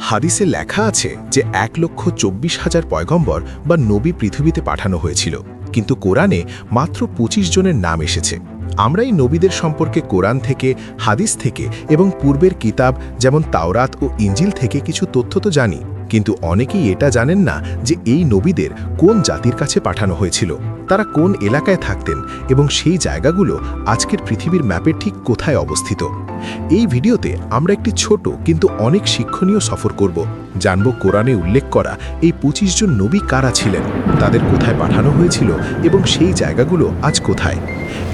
হাদিসে লেখা আছে যে এক লক্ষ চব্বিশ হাজার পয়গম্বর বা নবী পৃথিবীতে পাঠানো হয়েছিল। কিন্তু কোরআনে মাত্র ২৫ জনের নাম এসেছে। আমরা এই নবীদের সম্পর্কে কোরআন থেকে, হাদিস থেকে এবং পূর্বের কিতাব, যেমন তাওরাত ও ইঞ্জিল থেকে কিছু তথ্য তো জানি। কিন্তু অনেকেই এটা জানেন না যে এই নবীদের কোন জাতির কাছে পাঠানো হয়েছিল, তারা কোন এলাকায় থাকতেন এবং সেই জায়গাগুলো আজকের পৃথিবীর ম্যাপের ঠিক কোথায় অবস্থিত। এই ভিডিওতে আমরা একটি ছোট কিন্তু অনেক শিক্ষণীয় সফর করব। জানব কোরআনে উল্লেখ করা এই ২৫ জন নবী কারা ছিলেন, তাদের কোথায় পাঠানো হয়েছিল এবং সেই জায়গাগুলো আজ কোথায়।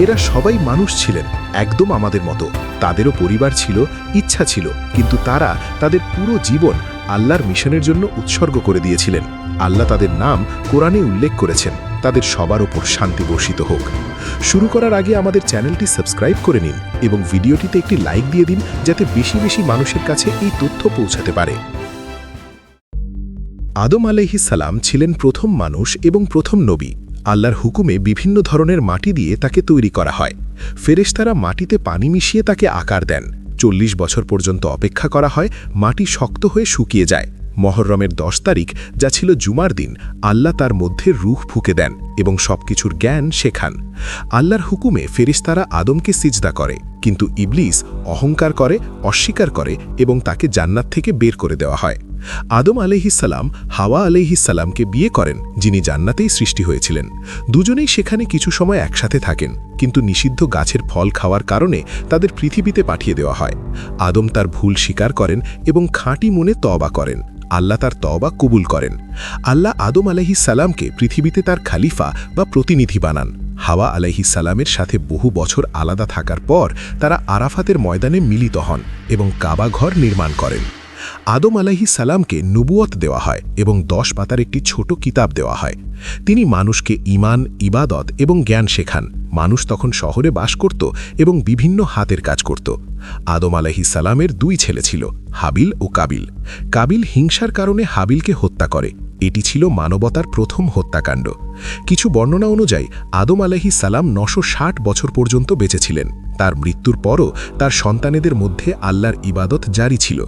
এরা সবাই মানুষ ছিলেন, একদম আমাদের মতো। তাদেরও পরিবার ছিল, ইচ্ছা ছিল, কিন্তু তারা তাদের পুরো জীবন আল্লাহর মিশনের জন্য উৎসর্গ করে দিয়েছিলেন। আল্লাহ তাদের নাম কোরআনে উল্লেখ করেছেন। তাদের সবার ওপর শান্তি বর্ষিত হোক। শুরু করার আগে আমাদের চ্যানেলটি সাবস্ক্রাইব করে নিন এবং ভিডিওটিতে একটি লাইক দিয়ে দিন যাতে বেশি বেশি মানুষের কাছে এই তথ্য পৌঁছাতে পারে। আদম সালাম ছিলেন প্রথম মানুষ এবং প্রথম নবী। আল্লাহর হুকুমে বিভিন্ন ধরনের মাটি দিয়ে তাকে তৈরি করা হয়। ফেরেশতারা মাটিতে পানি মিশিয়ে তাকে আকার দেন। চল্লিশ বছর পর্যন্ত অপেক্ষা করা হয় মাটি শক্ত হয়ে শুকিয়ে যায়। মহরমের দশ তারিখ, যা ছিল জুমার দিন, আল্লাহ তার মধ্যে রুহ ফুকে দেন এবং সবকিছুর জ্ঞান শেখান। আল্লাহর হুকুমে ফেরিস্তারা আদমকে সিজদা করে, কিন্তু ইবলিস অহংকার করে, অস্বীকার করে এবং তাকে জান্নাত থেকে বের করে দেওয়া হয়। আদম আলহিসাল্লাম হাওয়া আলহিসাল্লামকে বিয়ে করেন, যিনি জান্নাতেই সৃষ্টি হয়েছিলেন। দুজনেই সেখানে কিছু সময় একসাথে থাকেন, কিন্তু নিষিদ্ধ গাছের ফল খাওয়ার কারণে তাদের পৃথিবীতে পাঠিয়ে দেওয়া হয়। আদম তার ভুল স্বীকার করেন এবং খাঁটি মনে তবা করেন। আল্লাহ তার তবা কবুল করেন। আল্লাহ আদম আলহিসাল্লামকে পৃথিবীতে তার খালিফা বা প্রতিনিধি বানান। হাওয়া আলাইহিসাল্লামের সাথে বহু বছর আলাদা থাকার পর তারা আরাফাতের ময়দানে মিলিত হন এবং কাবা ঘর নির্মাণ করেন। আদম আলাহি সালামকে নুবুয়ত দেওয়া হয় এবং দশ পাতার একটি ছোট কিতাব দেওয়া হয়। তিনি মানুষকে ইমান ইবাদত এবং জ্ঞান শেখান। মানুষ তখন শহরে বাস করত এবং বিভিন্ন হাতের কাজ করত। আদম আলাহি সালামের দুই ছেলে ছিল, হাবিল ও কাবিল। কাবিল হিংসার কারণে হাবিলকে হত্যা করে। এটি ছিল মানবতার প্রথম হত্যাকাণ্ড। কিছু বর্ণনা অনুযায়ী, আদম আলাহি সালাম নশো বছর পর্যন্ত বেঁচেছিলেন তার মৃত্যুর পরও তার সন্তানেদের মধ্যে আল্লাহর ইবাদত জারি ছিল।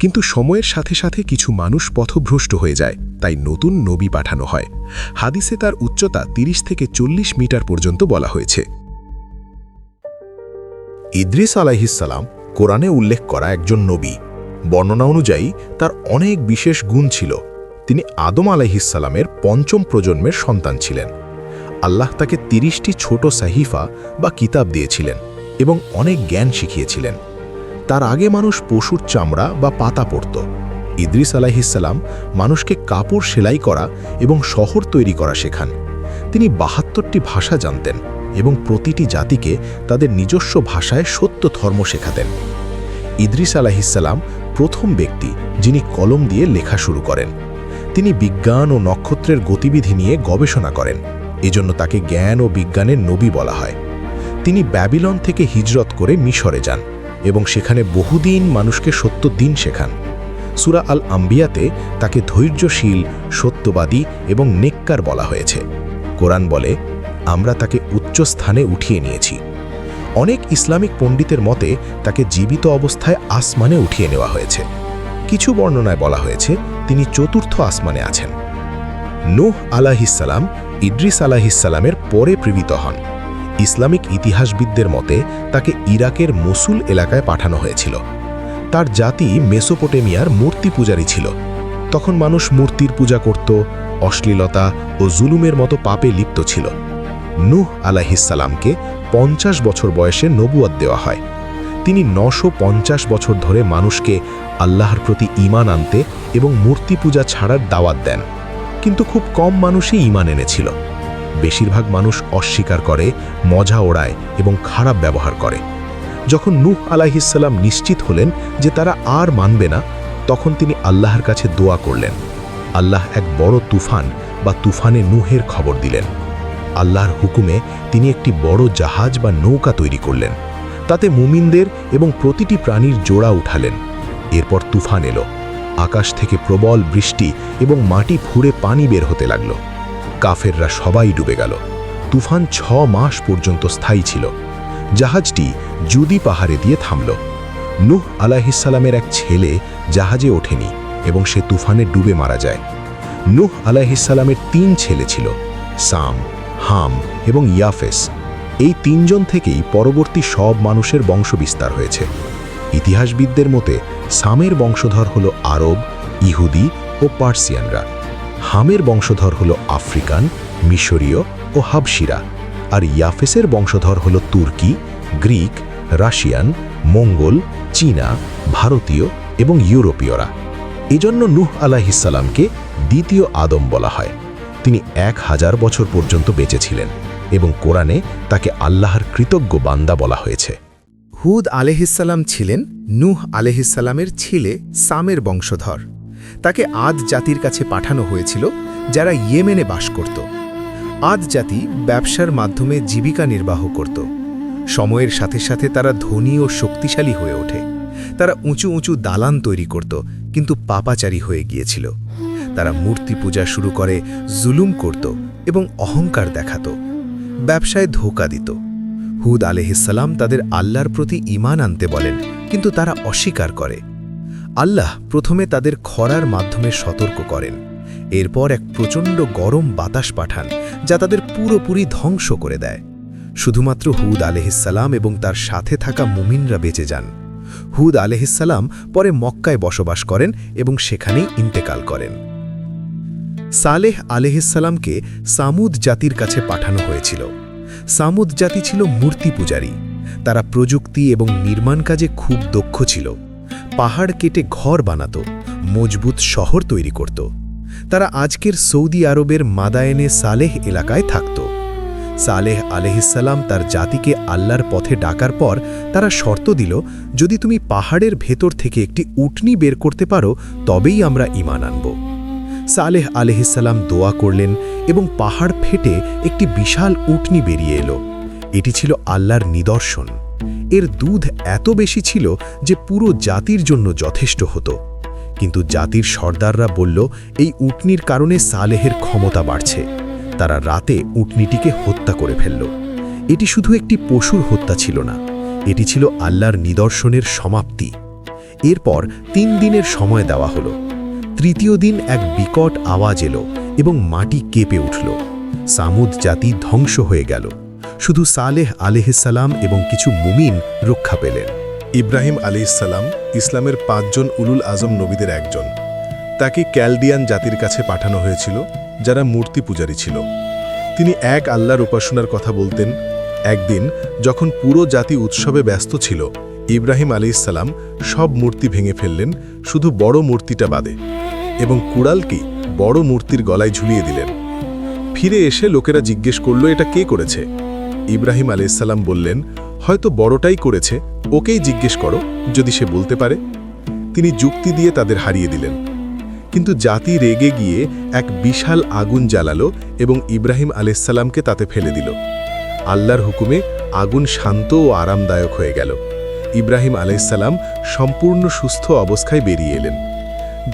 কিন্তু সময়ের সাথে সাথে কিছু মানুষ পথভ্রষ্ট হয়ে যায়, তাই নতুন নবী পাঠানো হয়। হাদিসে তার উচ্চতা ৩০ থেকে চল্লিশ মিটার পর্যন্ত বলা হয়েছে। ইদ্রিস আলাহিসাল্লাম কোরআনে উল্লেখ করা একজন নবী। বর্ণনা অনুযায়ী তার অনেক বিশেষ গুণ ছিল। তিনি আদম আলাইহিসাল্লামের পঞ্চম প্রজন্মের সন্তান ছিলেন। আল্লাহ তাকে তিরিশটি ছোট সাহিফা বা কিতাব দিয়েছিলেন। এবং অনেক জ্ঞান শিখিয়েছিলেন। তার আগে মানুষ পশুর চামড়া বা পাতা পড়ত ইদ্রিস আলাহিসাল্লাম মানুষকে কাপড় সেলাই করা এবং শহর তৈরি করা শেখান। তিনি বাহাত্তরটি ভাষা জানতেন এবং প্রতিটি জাতিকে তাদের নিজস্ব ভাষায় সত্য ধর্ম শেখাতেন। ইদ্রিস আলাহিসাল্লাম প্রথম ব্যক্তি যিনি কলম দিয়ে লেখা শুরু করেন। তিনি বিজ্ঞান ও নক্ষত্রের গতিবিধি নিয়ে গবেষণা করেন। এজন্য তাকে জ্ঞান ও বিজ্ঞানের নবী বলা হয়। তিনি ব্যাবিলন থেকে হিজরত করে মিশরে যান এবং সেখানে বহুদিন মানুষকে সত্য দিন শেখান। সুরা আল আম্বিয়াতে তাকে ধৈর্যশীল, সত্যবাদী এবং নেককার বলা হয়েছে। কোরআন বলে, আমরা তাকে উচ্চ স্থানে উঠিয়ে নিয়েছি। অনেক ইসলামিক পণ্ডিতের মতে, তাকে জীবিত অবস্থায় আসমানে উঠিয়ে নেওয়া হয়েছে। কিছু বর্ণনায় বলা হয়েছে, তিনি চতুর্থ আসমানে আছেন। নুহ আলাহিসাল্লাম ইদ্রিস আলাহিসাল্লামের পরে প্রেরিত হন। ইসলামিক ইতিহাসবিদদের মতে, তাকে ইরাকের মসুল এলাকায় পাঠানো হয়েছিল। তার জাতি মেসোপোটেমিয়ার মূর্তি পূজারী ছিল। তখন মানুষ মূর্তির পূজা করত, অশ্লীলতা ও জুলুমের মতো পাপে লিপ্ত ছিল। নুহ আলাহিসাল্লামকে পঞ্চাশ বছর বয়সে নবুয়াদ দেওয়া হয়। তিনি নশো পঞ্চাশ বছর ধরে মানুষকে আল্লাহর প্রতি ইমান আনতে এবং মূর্তি পূজা ছাড়ার দাওয়াত দেন। কিন্তু খুব কম মানুষই ইমান এনেছিল। বেশিরভাগ মানুষ অস্বীকার করে, মজা ওড়ায় এবং খারাপ ব্যবহার করে। যখন নূহ আলাহিসাল্লাম নিশ্চিত হলেন যে তারা আর মানবে না, তখন তিনি আল্লাহর কাছে দোয়া করলেন। আল্লাহ এক বড় তুফান বা তুফানে নুহের খবর দিলেন। আল্লাহর হুকুমে তিনি একটি বড় জাহাজ বা নৌকা তৈরি করলেন। তাতে মুমিনদের এবং প্রতিটি প্রাণীর জোড়া উঠালেন। এরপর তুফান এলো। আকাশ থেকে প্রবল বৃষ্টি এবং মাটি ফুঁড়ে পানি বের হতে লাগল। কাফেররা সবাই ডুবে গেল। তুফান ছ মাস পর্যন্ত স্থায়ী ছিল। জাহাজটি জুদি পাহাড়ে দিয়ে থামল। নুহ আলাহিসাল্লামের এক ছেলে জাহাজে ওঠেনি এবং সে তুফানে ডুবে মারা যায়। নূহ আলাইহিসালামের তিন ছেলে ছিল, সাম, হাম এবং ইয়াফেস। এই তিনজন থেকেই পরবর্তী সব মানুষের বংশবিস্তার হয়েছে। ইতিহাসবিদদের মতে, সামের বংশধর হল আরব, ইহুদি ও পার্সিয়ানরা। হামের বংশধর হল আফ্রিকান, মিশরীয় ও হাবশিরা। আর ইয়াফেসের বংশধর হল তুর্কি, গ্রিক, রাশিয়ান, মঙ্গল, চীনা, ভারতীয় এবং ইউরোপীয়রা। এজন্য নূহ আলাহিসাল্লামকে দ্বিতীয় আদম বলা হয়। তিনি এক হাজার বছর পর্যন্ত বেঁচেছিলেন এবং কোরআনে তাকে আল্লাহর কৃতজ্ঞ বান্দা বলা হয়েছে। হুদ আলেহিসাল্লাম ছিলেন নুহ আলেহিসাল্লামের ছেলে সামের বংশধর। তাকে আদ জাতির কাছে পাঠানো হয়েছিল, যারা ইয়েমেনে বাস করত। আদ জাতি ব্যবসার মাধ্যমে জীবিকা নির্বাহ করত। সময়ের সাথে সাথে তারা ধনী ও শক্তিশালী হয়ে ওঠে। তারা উঁচু উঁচু দালান তৈরি করত, কিন্তু পাপাচারী হয়ে গিয়েছিল। তারা মূর্তি পূজা শুরু করে, জুলুম করত এবং অহংকার দেখাত। ব্যবসায় ধোকা দিত। হুদ আলেহিসাল্লাম তাদের আল্লাহর প্রতি ইমান আনতে বলেন, কিন্তু তারা অস্বীকার করে। আল্লাহ প্রথমে তাদের খরার মাধ্যমে সতর্ক করেন। এরপর এক প্রচণ্ড গরম বাতাস পাঠান, যা তাদের পুরোপুরি ধ্বংস করে দেয়। শুধুমাত্র হুদ আলেহিসাল্লাম এবং তার সাথে থাকা মুমিনরা বেঁচে যান। হুদ আলেহিসাল্লাম পরে মক্কায় বসবাস করেন এবং সেখানেই ইন্তেকাল করেন। সালেহ আলেহিসাল্লামকে সামুদ জাতির কাছে পাঠানো হয়েছিল। সামুদ জাতি ছিল মূর্তি পূজারী। তারা প্রযুক্তি এবং নির্মাণ কাজে খুব দক্ষ ছিল। পাহাড় কেটে ঘর বানাত, মজবুত শহর তৈরি করত। তারা আজকের সৌদি আরবের মাদায়েনে সালেহ এলাকায় থাকত। সালেহ আলহিসাল্লাম তার জাতিকে আল্লাহর পথে ডাকার পর তারা শর্ত দিল, যদি তুমি পাহাড়ের ভেতর থেকে একটি উটনি বের করতে পারো, তবেই আমরা ইমান আনব। সালেহ আলহিসাল্লাম দোয়া করলেন এবং পাহাড় ফেটে একটি বিশাল উটনি বেরিয়ে এলো। এটি ছিল আল্লাহর নিদর্শন। এর দুধ এত বেশি ছিল যে পুরো জাতির জন্য যথেষ্ট হতো। কিন্তু জাতির সর্দাররা বলল, এই উটনির কারণে সালেহের ক্ষমতা বাড়ছে। তারা রাতে উটনিটিকে হত্যা করে ফেলল। এটি শুধু একটি পশুর হত্যা ছিল না, এটি ছিল আল্লাহর নিদর্শনের সমাপ্তি। এরপর তিন দিনের সময় দেওয়া হলো। তৃতীয় দিন এক বিকট আওয়াজ এলো এবং মাটি কেঁপে উঠল। সামুদ জাতি ধ্বংস হয়ে গেল। শুধু সালেহ আলেহিসাল্লাম এবং কিছু মুমিন রক্ষা পেলেন। ইব্রাহিম আলিসাল্লাম ইসলামের পাঁচজন উলুল আজম নবীদের একজন। তাকে ক্যালডিয়ান জাতির কাছে পাঠানো হয়েছিল, যারা মূর্তি পূজারী ছিল। তিনি এক আল্লাহর উপাসনার কথা বলতেন, একদিন যখন পুরো জাতি উৎসবে ব্যস্ত ছিল, ইব্রাহিম আলিসাল্লাম সব মূর্তি ভেঙে ফেললেন, শুধু বড় মূর্তিটা বাদে, এবং কুড়ালকে বড় মূর্তির গলায় ঝুলিয়ে দিলেন। ফিরে এসে লোকেরা জিজ্ঞেস করল, এটা কে করেছে? ইব্রাহিম আলাইসাল্লাম বললেন, হয়তো বড়টাই করেছে, ওকেই জিজ্ঞেস করো, যদি সে বলতে পারে। তিনি যুক্তি দিয়ে তাদের হারিয়ে দিলেন। কিন্তু জাতি রেগে গিয়ে এক বিশাল আগুন জ্বালালো এবং ইব্রাহিম আলাইসাল্লামকে তাতে ফেলে দিল। আল্লাহর হুকুমে আগুন শান্ত ও আরামদায়ক হয়ে গেল। ইব্রাহিম আলাইসাল্লাম সম্পূর্ণ সুস্থ অবস্থায় বেরিয়ে এলেন।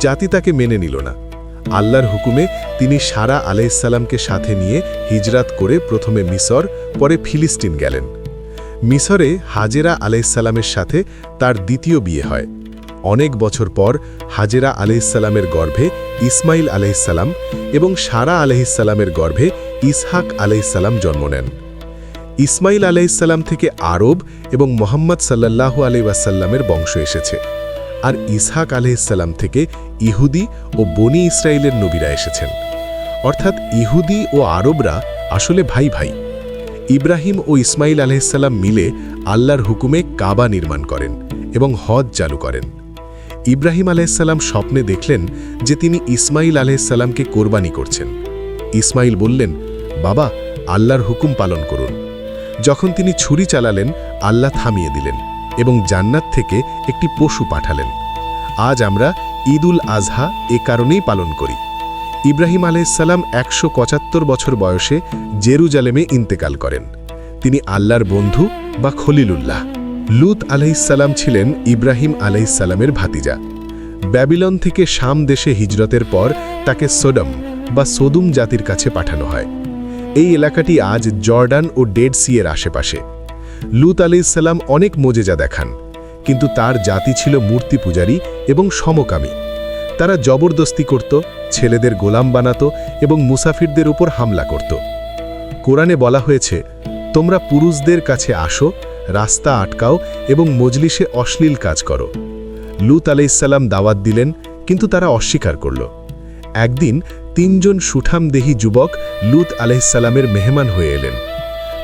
জাতি তাকে মেনে নিল না। আল্লাহর হুকুমে তিনি সারা আলাইসাল্লামকে সাথে নিয়ে হিজরাত করে প্রথমে মিসর, পরে ফিলিস্তিন গেলেন। মিসরে হাজেরা আলাইসাল্লামের সাথে তার দ্বিতীয় বিয়ে হয়। অনেক বছর পর হাজেরা আলাইসাল্লামের গর্ভে ইসমাইল আলাইসাল্লাম এবং সারা আলাইসাল্লামের গর্ভে ইসহাক আলাইসাল্লাম জন্ম নেন। ইসমাইল আলাইসাল্লাম থেকে আরব এবং মোহাম্মদ সাল্লাল্লাহু আলাইসাল্লামের বংশ এসেছে। আর ইসহাক আলহিসাল্লাম থেকে ইহুদি ও বনি ইসরায়েলের নবীরা এসেছেন। অর্থাৎ ইহুদি ও আরবরা আসলে ভাই ভাই। ইব্রাহিম ও ইসমাইল আলহিসাল্লাম মিলে আল্লাহর হুকুমে কাবা নির্মাণ করেন এবং হজ চালু করেন। ইব্রাহিম আলাইসাল্লাম স্বপ্নে দেখলেন যে তিনি ইসমাইল আলাইসাল্লামকে কোরবানি করছেন। ইসমাইল বললেন, বাবা, আল্লাহর হুকুম পালন করুন। যখন তিনি ছুরি চালালেন, আল্লাহ থামিয়ে দিলেন। এবং জান্নাত থেকে একটি পশু পাঠালেন। আজ আমরা ঈদ উল আজহা এ কারণেই পালন করি। ইব্রাহিম আলাইসাল্লাম একশো পঁচাত্তর বছর বয়সে জেরুজালেমে ইন্তেকাল করেন। তিনি আল্লাহর বন্ধু বা খলিলুল্লাহ। লুত আলাইসাল্লাম ছিলেন ইব্রাহিম আলাইসাল্লামের ভাতিজা। ব্যাবিলন থেকে শাম দেশে হিজরতের পর তাকে সোডম বা সোদুম জাতির কাছে পাঠানো হয়। এই এলাকাটি আজ জর্ডান ও ডেড সি এর আশেপাশে। লুত আলাইসাল্লাম অনেক মোজেজা দেখান, কিন্তু তার জাতি ছিল মূর্তি পূজারী এবং সমকামী। তারা জবরদস্তি করত, ছেলেদের গোলাম বানাত এবং মুসাফিরদের উপর হামলা করত। কোরআনে বলা হয়েছে, তোমরা পুরুষদের কাছে আসো, রাস্তা আটকাও এবং মজলিসে অশ্লীল কাজ করো। লুত আলাইসাল্লাম দাওয়াত দিলেন, কিন্তু তারা অস্বীকার করল। একদিন তিনজন সুঠামদেহী যুবক লুত আলাইসাল্লামের মেহমান হয়ে এলেন।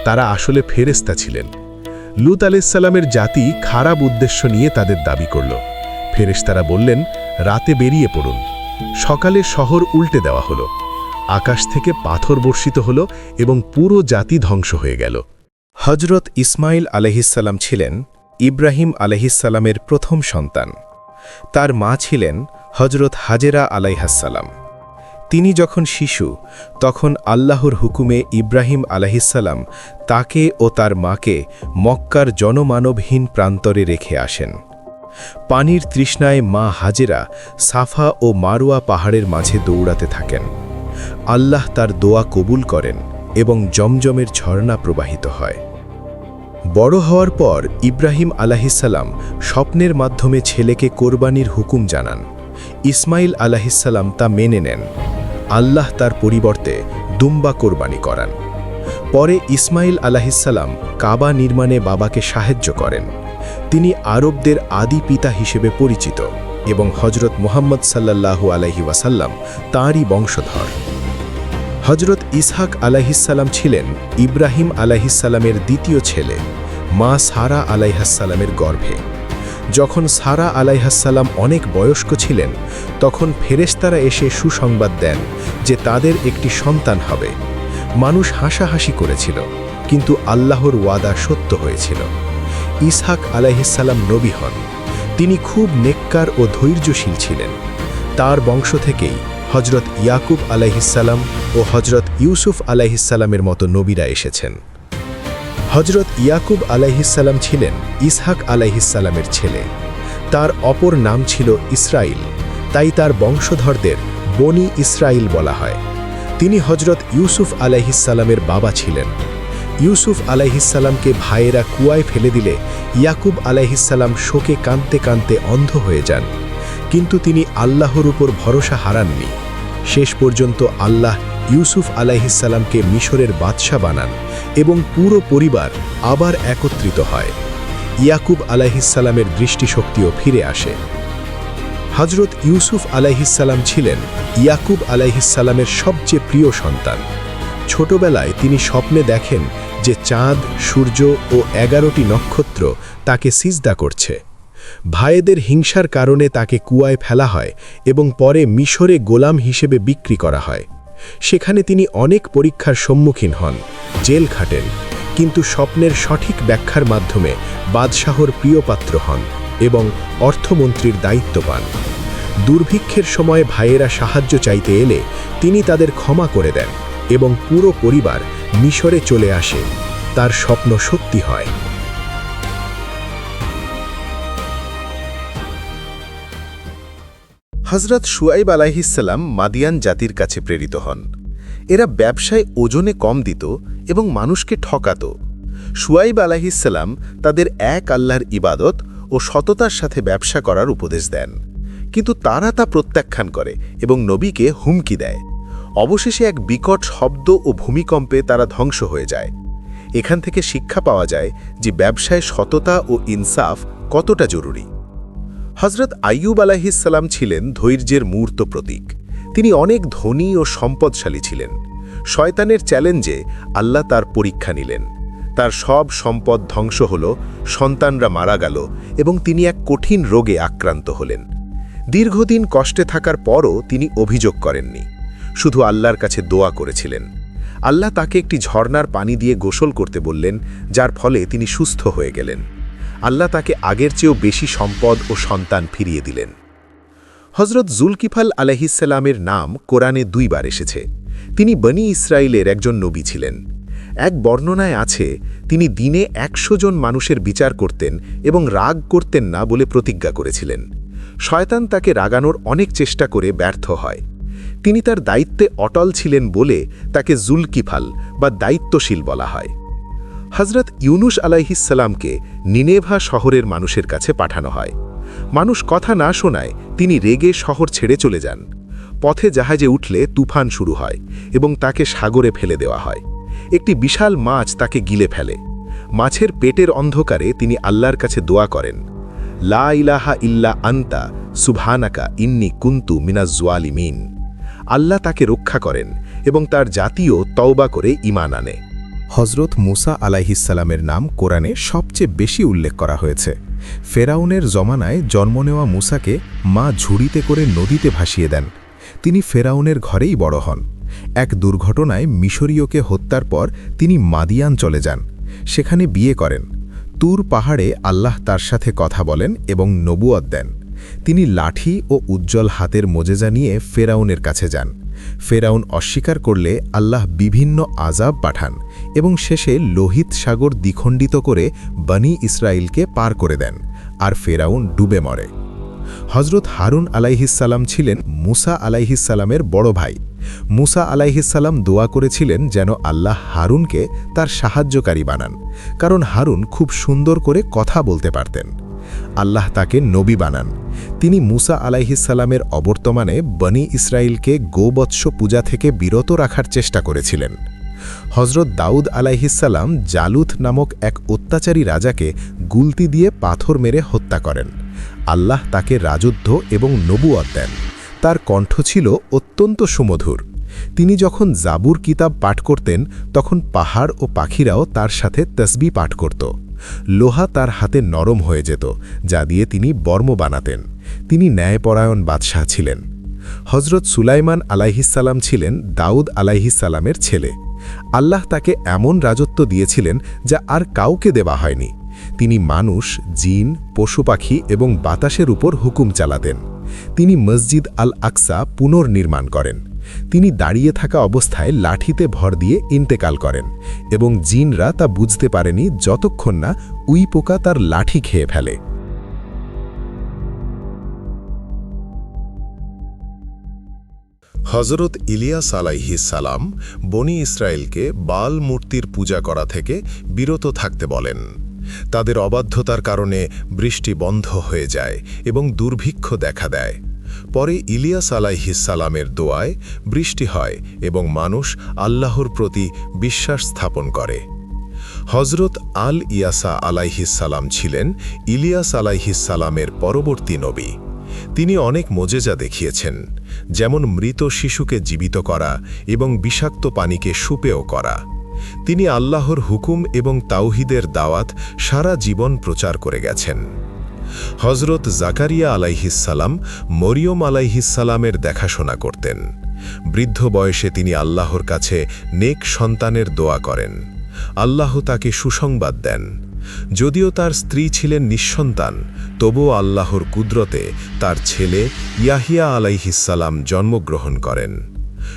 তারা আসলে ফেরেস্তা ছিলেন। লুত আলাইসাল্লামের জাতি খারাপ উদ্দেশ্য নিয়ে তাদের দাবি করল। ফেরেশতারা বললেন, রাতে বেরিয়ে পড়ুন। সকালে শহর উল্টে দেওয়া হলো। আকাশ থেকে পাথর বর্ষিত হল এবং পুরো জাতি ধ্বংস হয়ে গেল। হজরত ইসমাইল আলহিসাল্লাম ছিলেন ইব্রাহিম আলহিসাল্লামের প্রথম সন্তান। তার মা ছিলেন হজরত হাজেরা আলাইহাসাল্লাম তিনি যখন শিশু, তখন আল্লাহর হুকুমে ইব্রাহিম আলাহিসাল্লাম তাকে ও তার মাকে মক্কার জনমানবহীন প্রান্তরে রেখে আসেন। পানির তৃষ্ণায় মা হাজেরা সাফা ও মারুয়া পাহাড়ের মাঝে দৌড়াতে থাকেন। আল্লাহ তার দোয়া কবুল করেন এবং জমজমের ঝর্ণা প্রবাহিত হয়। বড় হওয়ার পর ইব্রাহিম আলাহিসাল্লাম স্বপ্নের মাধ্যমে ছেলেকে কোরবানির হুকুম জানান। ইসমাইল আলাহিসাল্লাম তা মেনে নেন। আল্লাহ তার পরিবর্তে দুম্বা কোরবানি করান। পরে ইসমাইল আলাহিসাল্লাম কাবা নির্মাণে বাবাকে সাহায্য করেন। তিনি আরবদের আদি পিতা হিসেবে পরিচিত এবং হজরত মোহাম্মদ সাল্লাল্লাহু আলাইহি ওয়াসাল্লাম তাঁরই বংশধর। হজরত ইসহাক আলাহিসাল্লাম ছিলেন ইব্রাহিম আলাহিসাল্লামের দ্বিতীয় ছেলে, মা সারা আলাইহাসাল্লামের গর্ভে। যখন সারা আলাইহাসাল্লাম অনেক বয়স্ক ছিলেন, তখন ফেরেশতারা এসে সুসংবাদ দেন যে তাদের একটি সন্তান হবে। মানুষ হাসাহাসি করেছিল, কিন্তু আল্লাহর ওয়াদা সত্য হয়েছিল। ইসহাক আলাইহিসাল্লাম নবী হন। তিনি খুব নেককার ও ধৈর্যশীল ছিলেন। তার বংশ থেকেই হজরত ইয়াকুব আলাইহিসাল্লাম ও হজরত ইউসুফ আলাইহিসাল্লামের মতো নবীরা এসেছেন। হজরত ইয়াকুব আলাইহিসাল্লাম ছিলেন ইসহাক আলাইহিসাল্লামের ছেলে। তার অপর নাম ছিল ইসরাইল, তাই তার বংশধরদের বনি ইসরাইল বলা হয়। তিনি হজরত ইউসুফ আলাইহিসাল্লামের বাবা ছিলেন। ইউসুফ আলাইহিসাল্লামকে ভাইয়েরা কুয়ায় ফেলে দিলে ইয়াকুব আলাইহিসাল্লাম শোকে কাঁদতে কাঁদতে অন্ধ হয়ে যান। কিন্তু তিনি আল্লাহর উপর ভরসা হারাননি। শেষ পর্যন্ত আল্লাহ ইউসুফ আলাইহিসাল্লামকে মিশরের বাদশা বানান এবং পুরো পরিবার আবার একত্রিত হয়। ইয়াকুব আলাইহিসাল্লামের দৃষ্টিশক্তিও ফিরে আসে। হজরত ইউসুফ আলাইহিসাল্লাম ছিলেন ইয়াকুব আলাইহিসাল্লামের সবচেয়ে প্রিয় সন্তান। ছোটবেলায় তিনি স্বপ্নে দেখেন যে চাঁদ, সূর্য ও এগারোটি নক্ষত্র তাকে সিজদা করছে। ভাইদের হিংসার কারণে তাকে কুয়ায় ফেলা হয় এবং পরে মিশরে গোলাম হিসেবে বিক্রি করা হয়। সেখানে তিনি অনেক পরীক্ষার সম্মুখীন হন, জেল খাটেন, কিন্তু স্বপ্নের সঠিক ব্যাখ্যার মাধ্যমে বাদশাহর প্রিয়পাত্র হন এবং অর্থমন্ত্রীর দায়িত্ব পান। দুর্ভিক্ষের সময় ভাইয়েরা সাহায্য চাইতে এলে তিনি তাদের ক্ষমা করে দেন এবং পুরো পরিবার মিশরে চলে আসে। তার স্বপ্ন সত্যি হয়। হজরত শুয়াইব আলাইহিসাল্লাম মাদিয়ান জাতির কাছে প্রেরিত হন। এরা ব্যবসায় ওজনে কম দিত এবং মানুষকে ঠকাত। শুয়াইব আলাইহিসাল্লাম তাদের এক আল্লাহর ইবাদত ও সততার সাথে ব্যবসা করার উপদেশ দেন। কিন্তু তারা তা প্রত্যাখ্যান করে এবং নবীকে হুমকি দেয়। অবশেষে এক বিকট শব্দ ও ভূমিকম্পে তারা ধ্বংস হয়ে যায়। এখান থেকে শিক্ষা পাওয়া যায় যে ব্যবসায় সততা ও ইনসাফ কতটা জরুরি। হজরত আইয়ুব আলাহিসাল্লাম ছিলেন ধৈর্যের মূর্ত প্রতীক। তিনি অনেক ধনী ও সম্পদশালী ছিলেন। শয়তানের চ্যালেঞ্জে আল্লাহ তার পরীক্ষা নিলেন। তার সব সম্পদ ধ্বংস হল, সন্তানরা মারা গেল এবং তিনি এক কঠিন রোগে আক্রান্ত হলেন। দীর্ঘদিন কষ্টে থাকার পরও তিনি অভিযোগ করেননি। শুধু আল্লাহর কাছে দোয়া করেছিলেন। আল্লাহ তাকে একটি ঝর্ণার পানি দিয়ে গোসল করতে বললেন, যার ফলে তিনি সুস্থ হয়ে গেলেন। আল্লাহ তাকে আগের চেয়েও বেশি সম্পদ ও সন্তান ফিরিয়ে দিলেন। হজরত জুলকিফাল আলহিসাল্লামের নাম কোরআনে দুইবার এসেছে। তিনি বনি ইসরায়েলের একজন নবী ছিলেন। এক বর্ণনায় আছে, তিনি দিনে একশো জন মানুষের বিচার করতেন এবং রাগ করতেন না বলে প্রতিজ্ঞা করেছিলেন। শয়তান তাকে রাগানোর অনেক চেষ্টা করে ব্যর্থ হয়। তিনি তার দায়িত্বে অটল ছিলেন বলে তাকে জুলকিফাল বা দায়িত্বশীল বলা হয়। হজরত ইউনুস আলাইহিসাল্লামকে নিনেভা শহরের মানুষের কাছে পাঠানো হয়। মানুষ কথা না শোনায় তিনি রেগে শহর ছেড়ে চলে যান। পথে জাহাজে উঠলে তুফান শুরু হয় এবং তাকে সাগরে ফেলে দেওয়া হয়। একটি বিশাল মাছ তাকে গিলে ফেলে। মাছের পেটের অন্ধকারে তিনি আল্লাহর কাছে দোয়া করেন, লা ইলাহা ইল্লা আন্তা সুভানাকা ইন্নি কুন্তু মিনাজওয়ালিমিন আল্লাহ তাকে রক্ষা করেন এবং তার জাতীয় তওবা করে ইমান আনে। হজরত মুসা আলাইহিসালামের নাম কোরআনে সবচেয়ে বেশি উল্লেখ করা হয়েছে। ফেরাউনের জমানায় জন্ম নেওয়া মুসাকে মা ঝুড়িতে করে নদীতে ভাসিয়ে দেন। তিনি ফেরাউনের ঘরেই বড় হন। এক দুর্ঘটনায় মিশরীয়কে হত্যার পর তিনি মাদিয়ান চলে যান। সেখানে বিয়ে করেন। তুর পাহাড়ে আল্লাহ তার সাথে কথা বলেন এবং নবুয়ত দেন। তিনি লাঠি ও উজ্জ্বল হাতের মোজেজা নিয়ে ফেরাউনের কাছে যান। ফেরাউন অস্বীকার করলে আল্লাহ বিভিন্ন আজাব পাঠান এবং শেষে লোহিত সাগর দ্বিখণ্ডিত করে বনি ইসরায়েলকে পার করে দেন, আর ফেরাউন ডুবে মরে। হজরত হারুন আলাইহিসাল্লাম ছিলেন মুসা আলাইহিসাল্লামের বড় ভাই। মুসা আলাইহিসাল্লাম দোয়া করেছিলেন যেন আল্লাহ হারুনকে তার সাহায্যকারী বানান, কারণ হারুন খুব সুন্দর করে কথা বলতে পারতেন। আল্লাহ তাকে নবী বানান। তিনি মুসা আলাইহিসাল্লামের অবর্তমানে বনি ইসরায়েলকে গোবৎস পূজা থেকে বিরত রাখার চেষ্টা করেছিলেন। হজরত দাউদ আলাইহিসাল্লাম জালুথ নামক এক অত্যাচারী রাজাকে গুলতি দিয়ে পাথর মেরে হত্যা করেন। আল্লাহ তাকে রাজুদ্ধ এবং নবুয়ত দেন। তার কণ্ঠ ছিল অত্যন্ত সুমধুর। তিনি যখন জাবুর কিতাব পাঠ করতেন, তখন পাহাড় ও পাখিরাও তার সাথে তসবি পাঠ করত। লোহা তার হাতে নরম হয়ে যেত, যা দিয়ে তিনি বর্ম বানাতেন। তিনি ন্যায়পরায়ণ বাদশাহ ছিলেন। হজরত সুলাইমান আলাইহিসাল্লাম ছিলেন দাউদ আলাইহিসাল্লামের ছেলে। আল্লাহ তাকে এমন রাজত্ব দিয়েছিলেন যা আর কাউকে দেওয়া হয়নি। তিনি মানুষ, জিন, পশু পাখি এবং বাতাসের উপর হুকুম চালাতেন। তিনি মসজিদ আল আকসা পুনর্নির্মাণ করেন। তিনি দাঁড়িয়ে থাকা অবস্থায় লাঠিতে ভর দিয়ে ইন্তেকাল করেন এবং জিনরা তা বুঝতে পারেনি যতক্ষণ না উই পোকা তার লাঠি খেয়ে ফেলে। হজরত ইলিয়াস আলাইহিস সালাম বনি ইসরায়েলকে বাল মূর্তির পূজা করা থেকে বিরত থাকতে বলেন। তাদের অবাধ্যতার কারণে বৃষ্টি বন্ধ হয়ে যায় এবং দুর্ভিক্ষ দেখা দেয়। পরে ইলিয়াস সালামের দোয়ায় বৃষ্টি হয় এবং মানুষ আল্লাহর প্রতি বিশ্বাস স্থাপন করে। হজরত আল ইয়াসা সালাম ছিলেন ইলিয়াস সালামের পরবর্তী নবী। তিনি অনেক মজেজা দেখিয়েছেন, যেমন মৃত শিশুকে জীবিত করা এবং বিষাক্ত পানিকে সুপেয় করা। তিনি আল্লাহর হুকুম এবং তাওহিদের দাওয়াত সারা জীবন প্রচার করে গেছেন। হজরত জাকারিয়া আলাইহিসাল্লাম মরিয়ম আলাইহিসাল্লামের দেখাশোনা করতেন। বৃদ্ধ বয়সে তিনি আল্লাহর কাছে নেক সন্তানের দোয়া করেন। আল্লাহ তাকে সুসংবাদ দেন। যদিও তার স্ত্রী ছিলেন নিঃসন্তান, তবুও আল্লাহর কুদরতে তার ছেলে ইয়াহিয়া আলাইহিসাল্লাম জন্মগ্রহণ করেন।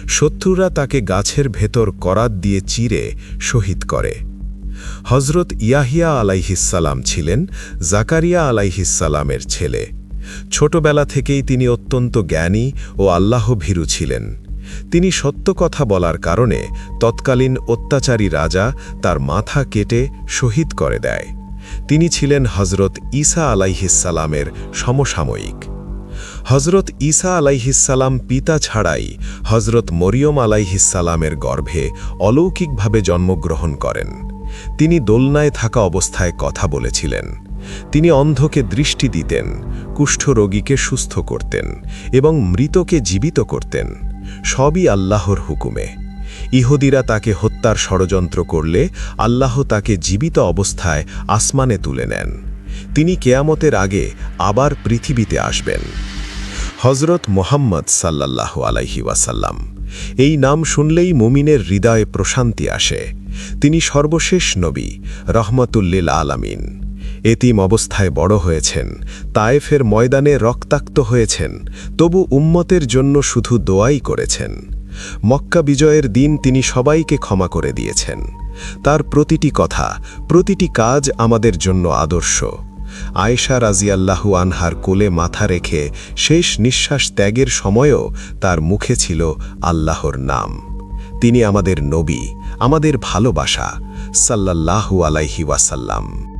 শত্রুরা তাকে গাছের ভেতর করাত দিয়ে চিরে শহীদ করে। হজরত ইয়াহিয়া আলাইহিসাল্লাম ছিলেন জাকারিয়া আলাইহিসাল্লামের ছেলে। ছোটবেলা থেকেই তিনি অত্যন্ত জ্ঞানী ও আল্লাহ ভীরু ছিলেন। তিনি সত্য কথা বলার কারণে তৎকালীন অত্যাচারী রাজা তার মাথা কেটে শহীদ করে দেয়। তিনি ছিলেন হজরত ঈসা আলাইহিসালামের সমসাময়িক। হজরত ঈসা আলাইহিসাল্লাম পিতা ছাড়াই হজরত মরিয়ম আলাইহিসাল্লামের গর্ভে অলৌকিকভাবে জন্মগ্রহণ করেন। তিনি দোলনায় থাকা অবস্থায় কথা বলেছিলেন। তিনি অন্ধকে দৃষ্টি দিতেন, কুষ্ঠরোগীকে সুস্থ করতেন এবং মৃতকে জীবিত করতেন। সবই আল্লাহর হুকুমে। ইহুদিরা তাকে হত্যার ষড়যন্ত্র করলে আল্লাহ তাকে জীবিত অবস্থায় আসমানে তুলে নেন। তিনি কেয়ামতের আগে আবার পৃথিবীতে আসবেন। হজরত মোহাম্মদ সাল্লাল্লাহ আলাইহি ওয়াসাল্লাম। এই নাম শুনলেই মুমিনের হৃদয়ে প্রশান্তি আসে। তিনি সর্বশেষ নবী রহমতুল্লিল আলামিন। এতিম অবস্থায় বড় হয়েছেন। তায়েফের ময়দানে রক্তাক্ত হয়েছেন। তবু উম্মতের জন্য শুধু দোয়াই করেছেন। মক্কা বিজয়ের দিন তিনি সবাইকে ক্ষমা করে দিয়েছেন। তার প্রতিটি কথা, প্রতিটি কাজ আমাদের জন্য আদর্শ। আয়েশা রাজিয়াল্লাহু আনহার কোলে মাথা রেখে শেষ নিঃশ্বাস ত্যাগের সময়ও তার মুখে ছিল আল্লাহর নাম। তিনি আমাদের নবী, আমাদের ভালোবাসা, সাল্লাল্লাহু আলাইহি ওয়াসাল্লাম।